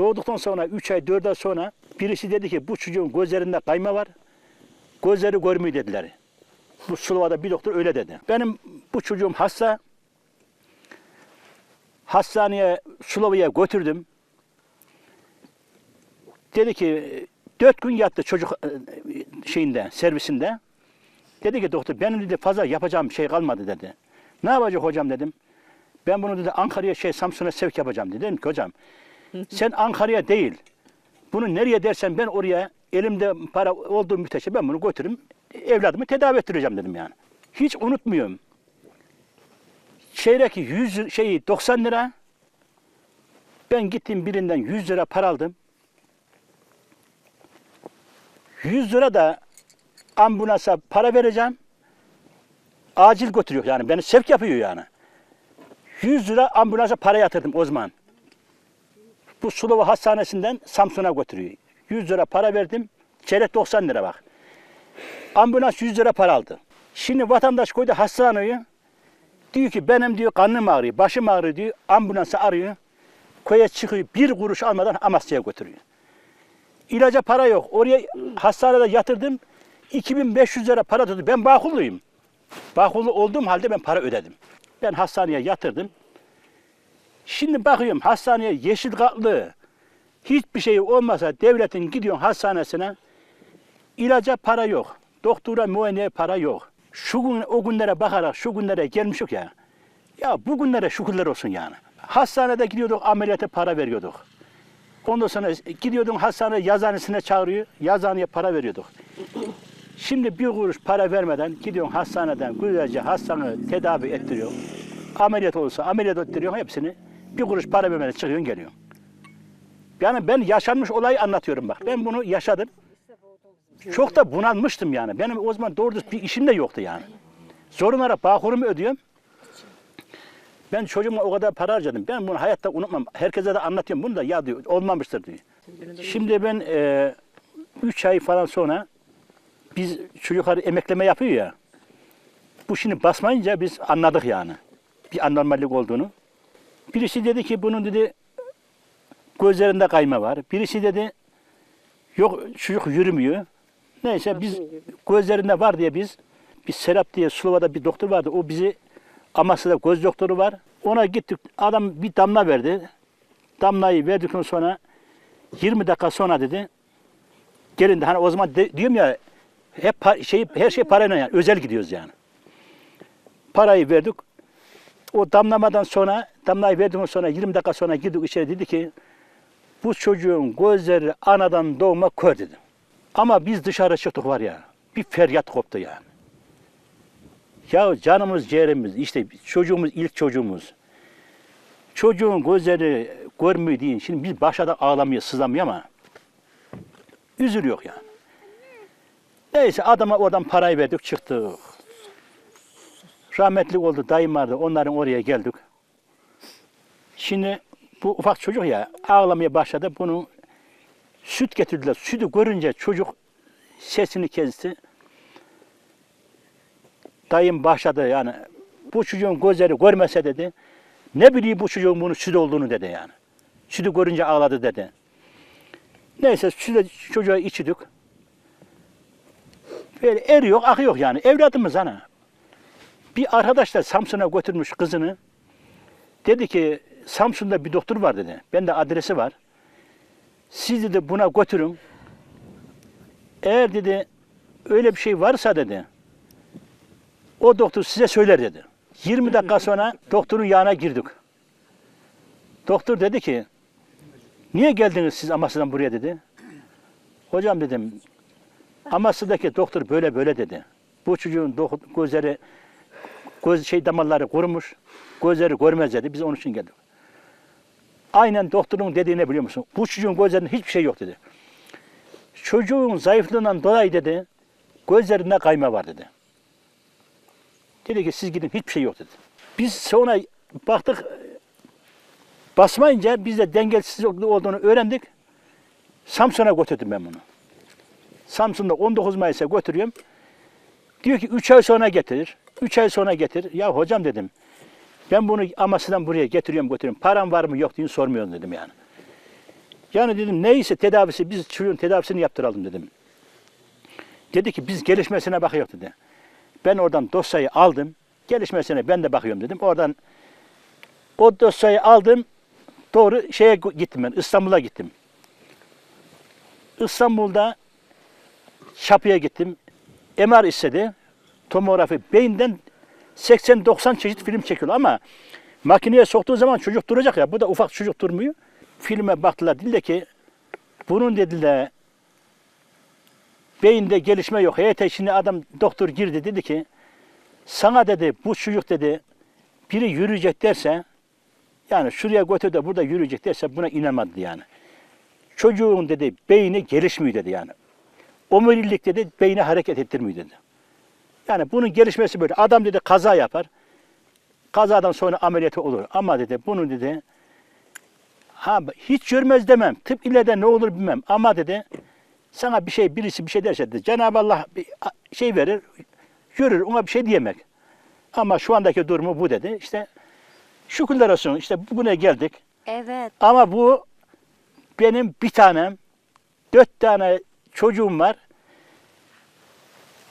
Doğduktan sonra 3 ay 4 ay sonra birisi dedi ki bu çocuğun gözlerinde kayma var. Gözleri görmüyor dediler. Bu Sulova'da bir doktor öyle dedi. Benim bu çocuğum hasta. Hastaneye Sulova'ya götürdüm. Dedi ki dört gün yattı çocuk e, şeyinde, servisinde. Dedi ki doktor benim dedi fazla yapacağım şey kalmadı dedi. Ne yapacak hocam dedim. Ben bunu dedi Ankara'ya şey Samsun'a sevk yapacağım dedi. Dedim ki hocam sen Ankara'ya değil. Bunu nereye dersen ben oraya elimde para olduğu müddetçe ben bunu götürürüm. Evladımı tedavi ettireceğim dedim yani. Hiç unutmuyorum. Çeyrek 100 lira- şeyi 90 lira. Ben gittim birinden 100 lira para aldım. 100 lira da ambulansa para vereceğim. Acil götürüyor yani. Beni sevk yapıyor yani. 100 lira ambulansa para yatırdım o zaman. Bu Sulova Hastanesi'nden Samsun'a götürüyor. 100 lira para verdim. Çeyrek 90 lira bak. Ambulans 100 lira para aldı. Şimdi vatandaş koydu hastaneye. Diyor ki benim diyor karnım ağrıyor, başım ağrıyor diyor. Ambulansı arıyor. Köye çıkıyor. Bir kuruş almadan Amasya'ya götürüyor. İlaca para yok. Oraya hastanede yatırdım. 2500 lira para tuttu. Ben Bağkurluyum. Bağkurlu olduğum halde ben para ödedim. Ben hastaneye yatırdım. Şimdi bakıyorum hastaneye yeşil katlı hiçbir şey olmasa devletin gidiyorsun hastanesine ilaca para yok. Doktora muayeneye para yok. Şu gün o günlere bakarak şu günlere gelmişik ya. Ya bu günlere şükürler olsun yani. Hastanede gidiyorduk ameliyata para veriyorduk. Ondan sonra gidiyordun hastane yazanesine çağırıyor. Yazaneye para veriyorduk. Şimdi bir kuruş para vermeden gidiyorsun hastaneden güzelce hastanı tedavi ettiriyor. Ameliyat olursa ameliyat ettiriyor hepsini. Bir kuruş para vermeden çıkıyorsun geliyorsun. Yani ben yaşanmış olayı anlatıyorum bak. Ben bunu yaşadım. Çok da bunalmıştım yani. Benim o zaman doğru bir işim de yoktu yani. Zorunlara bağkurumu ödüyorum. Ben çocuğuma o kadar para harcadım. Ben bunu hayatta unutmam. Herkese de anlatıyorum bunu da ya diyor olmamıştır diyor. Şimdi ben e, üç ay falan sonra biz çocuklar emekleme yapıyor ya. Bu şimdi basmayınca biz anladık yani. Bir anormallik olduğunu. Birisi dedi ki bunun dedi gözlerinde kayma var. Birisi dedi yok çocuk yürümüyor. Neyse biz gözlerinde var diye biz bir Serap diye Sulova'da bir doktor vardı. O bizi Amasya'da göz doktoru var. Ona gittik. Adam bir damla verdi. Damlayı verdikten sonra 20 dakika sonra dedi gelin de hani o zaman de- diyorum ya hep şey her şey parayla yani özel gidiyoruz yani. Parayı verdik. O damlamadan sonra damlayı verdikten sonra 20 dakika sonra girdik içeri dedi ki bu çocuğun gözleri anadan doğma kör dedi. Ama biz dışarı çıktık var ya bir feryat koptu yani. Ya canımız ciğerimiz işte çocuğumuz ilk çocuğumuz. Çocuğun gözleri görmüyor deyin. Şimdi biz başta ağlamıyor, sızlamıyor ama üzülüyor yani. Neyse adama oradan parayı verdik çıktık. Rahmetli oldu dayım vardı onların oraya geldik. Şimdi bu ufak çocuk ya ağlamaya başladı. Bunu süt getirdiler. Sütü görünce çocuk sesini kesti. Dayım başladı yani. Bu çocuğun gözleri görmese dedi. Ne bileyim bu çocuğun bunun süt olduğunu dedi yani. Sütü görünce ağladı dedi. Neyse sütü çocuğa içirdik. Böyle eriyor, akıyor yani. Evladımız ana. Bir arkadaş da Samsun'a götürmüş kızını. Dedi ki Samsun'da bir doktor var dedi. Bende adresi var. Siz dedi buna götürün. Eğer dedi öyle bir şey varsa dedi. O doktor size söyler dedi. 20 dakika sonra doktorun yanına girdik. Doktor dedi ki niye geldiniz siz Amasya'dan buraya dedi. Hocam dedim Amasya'daki doktor böyle böyle dedi. Bu çocuğun gözleri göz şey damarları kurumuş. Gözleri görmez dedi. Biz onun için geldik. Aynen doktorun dediğini biliyor musun? Bu çocuğun gözlerinde hiçbir şey yok dedi. Çocuğun zayıflığından dolayı dedi gözlerinde kayma var dedi. Dedi ki siz gidin hiçbir şey yok dedi. Biz sonra baktık basmayınca biz de dengesizlik olduğunu öğrendik. Samsun'a götürdüm ben bunu. Samsun'da 19 Mayıs'a götürüyorum. Diyor ki 3 ay sonra getir. 3 ay sonra getir. Ya hocam dedim. Ben bunu Amasya'dan buraya getiriyorum götürüyorum. Param var mı yok diye sormuyorum dedim yani. Yani dedim neyse tedavisi biz çocuğun tedavisini yaptıralım dedim. Dedi ki biz gelişmesine bakıyoruz dedi. Ben oradan dosyayı aldım. Gelişmesine ben de bakıyorum dedim. Oradan o dosyayı aldım. Doğru şeye gittim ben. İstanbul'a gittim. İstanbul'da Çapı'ya gittim. MR istedi. Tomografi beyinden 80-90 çeşit film çekiyor ama makineye soktuğu zaman çocuk duracak ya. Bu da ufak çocuk durmuyor. Filme baktılar. Dediler ki bunun dediler beyinde gelişme yok. Heyete şimdi adam doktor girdi dedi ki sana dedi bu çocuk dedi biri yürüyecek derse yani şuraya götür de burada yürüyecek derse buna inanmadı yani. Çocuğun dedi beyni gelişmiyor dedi yani. Omurilik dedi beyni hareket ettirmiyor dedi. Yani bunun gelişmesi böyle. Adam dedi kaza yapar. Kazadan sonra ameliyatı olur. Ama dedi bunun dedi ha hiç görmez demem. Tıp ile de ne olur bilmem. Ama dedi sana bir şey birisi bir şey derse dedi, Cenab-ı Allah bir şey verir, görür ona bir şey diyemek. Ama şu andaki durumu bu dedi. İşte şükürler olsun işte bugüne geldik. Evet. Ama bu benim bir tanem, dört tane çocuğum var.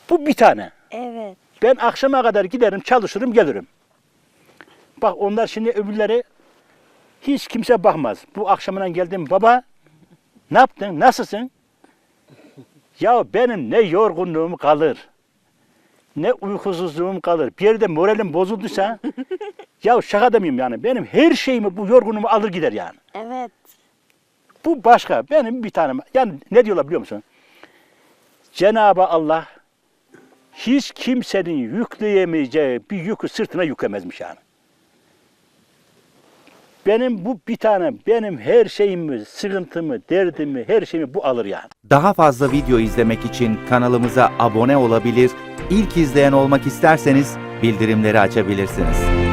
Bu bir tane. Evet. Ben akşama kadar giderim, çalışırım, gelirim. Bak onlar şimdi öbürleri hiç kimse bakmaz. Bu akşamından geldim baba ne yaptın, nasılsın? Ya benim ne yorgunluğum kalır, ne uykusuzluğum kalır. Bir yerde moralim bozulduysa, ya şaka demeyeyim yani. Benim her şeyimi bu yorgunumu alır gider yani. Evet. Bu başka. Benim bir tanem. Yani ne diyorlar biliyor musun? Cenab-ı Allah hiç kimsenin yükleyemeyeceği bir yükü sırtına yüklemezmiş yani. Benim bu bir tanem, benim her şeyimi, sıkıntımı, derdimi, her şeyimi bu alır yani. Daha fazla video izlemek için kanalımıza abone olabilir, ilk izleyen olmak isterseniz bildirimleri açabilirsiniz.